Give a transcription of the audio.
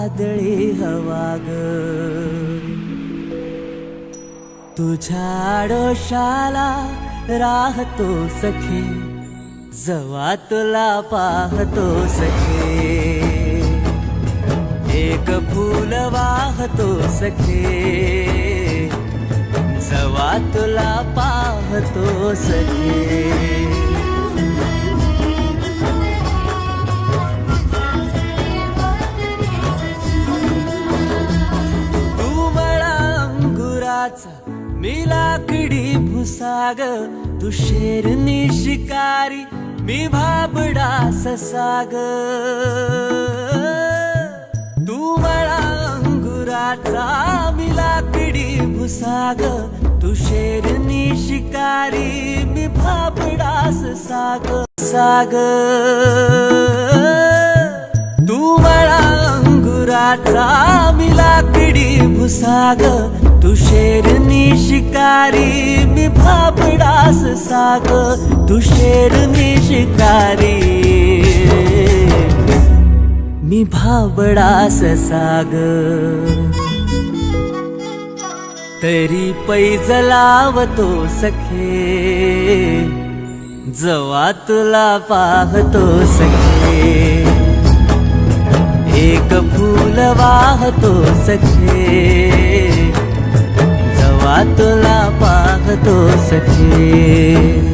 वादळी हवा ग. तुझ्या डोशाला राहतो सखे जवा तुला पाहतो सखे. एक फूल वाहतो सखे जवा तुला पाहतो सखे. वाच मी लाकडी भुसाग तू शेरनी शिकारी मी भाबडा ससाग. तू मला अंगुराचा मी लाकडी भुसाग तू शेरनी शिकारी मी भाबडा ससाग. साग. तू मला अंगुराचा मी लाकडी भुसाग तू शेरनी शिकारी मी भाबडास साग. तू शेरनी शिकारी मी भाबडास साग. तरी पैज लावतो सखे जवा तुला पाहतो सखे. एक फूल वाहतो सखे. जवा तुला पाहतो सखे.